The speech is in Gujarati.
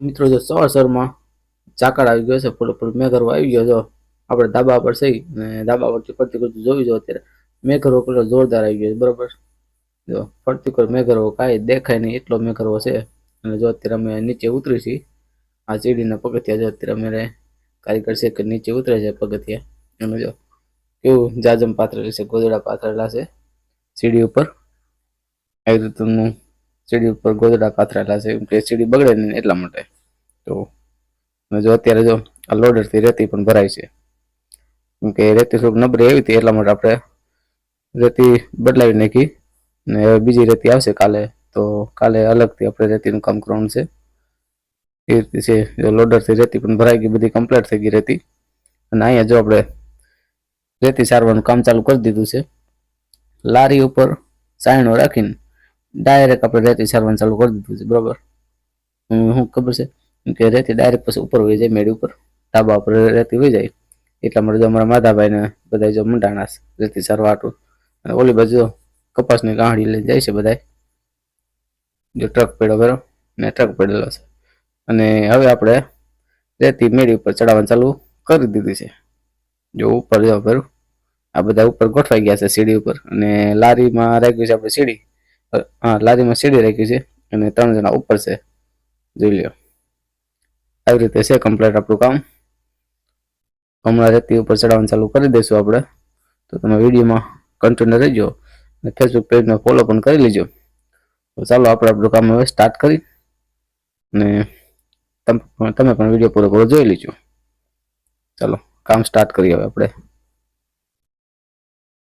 મિત્રો, જો સવાર સવારમાં ચાકડ આવી ગયો છે, ફૂલ ફૂલ મેઘરો આવી ગયો જો આપણે ધાબા પર સહી અને ધાબા પરથી ફરતી કરતું જોવી જો અત્યારે મેઘરો પેલો જોરદાર આવી ગયો છે, બરોબર? જો ફરતી કર મેઘરો કાંઈ દેખાય નહીં, એટલો મેઘરો છે. અને જો અત્યારે અમે નીચે ઉતરી છીએ, આ સીડીના પગથિયા જો અત્યારે અમે કારીગર છે કે નીચે ઉતરે છે પગથિયા. અને જો કેવું જાજમ પાથરેલું છે, ગોદડા પાથરેલા છે સીડી ઉપર. આવી રીતનું સીડી ઉપર ગોદડા પાથરેલા છે કે સીડી બગડે નહીં એટલા માટે. તો જો અત્યારે જો આ લોડરથી રેતી પણ ભરાય છે. કેમ કે રેતી થોડુંક નબળી આવી હતી એટલા માટે આપણે રેતી બદલાવી નાખી ને હવે બીજી રેતી આવશે કાલે. તો કાલે અલગથી આપણે રેતીનું કામ કરવાનું છે. એ રીતે છે, જો લોડરથી રેતી પણ ભરાઈ ગઈ, બધી કમ્પ્લીટ થઈ ગઈ રેતી. અને અહીંયા જો આપણે રેતી સારવાનું કામ ચાલુ કરી દીધું છે. લારી ઉપર સાયણો રાખીને ડાયરેક્ટ આપણે રેતી સારવાનું ચાલુ કરી દીધું છે, બરોબર? શું ખબર છે? કે રેતી ડાયરેક્ટ પછી ઉપર વહી જાય મેળી ઉપર. ધાબા ઉપર રેતી વહી જાય. એટલા માટે જો અમારા માધાભાઈ ને બધા જો મંડાણા રેતી સારવા હાટું અને ઓલી બાજુ કપાસની ગાંડી લઈને જાય છે બધા જો ટ્રક પડ્યો બરો ને ટ્રક પડેલો છે. અને હવે આપણે રેતી મેળી ઉપર ચડાવવાનું ચાલુ કરી દીધી છે. જો ઉપર જો ભરું આ બધા ઉપર ગોઠવાઈ ગયા છે સીડી ઉપર. અને લારીમાં રાખ્યું છે આપણે સીડી. હા, લારીમાં સીડી રાખી છે અને ત્રણ જણા ઉપર છે. જોઈ લ્યો. આવી રીતે છે કમ્પ્લીટ આપણું કામ. હમણાં રેતી ઉપર ચડાવવાનું ચાલુ કરી દઈશું આપણે. તો તમે વિડીયોમાં કન્ટિન્યુ રહેજો અને ફેસબુક પેજને ફોલો પણ કરી લેજો. તો ચાલો આપણે આપણું કામ હવે સ્ટાર્ટ કરી અને તમે પણ વીડિયો પૂરો પૂરો જોઈ લેજો. ચાલો, કામ સ્ટાર્ટ કરીએ હવે આપણે.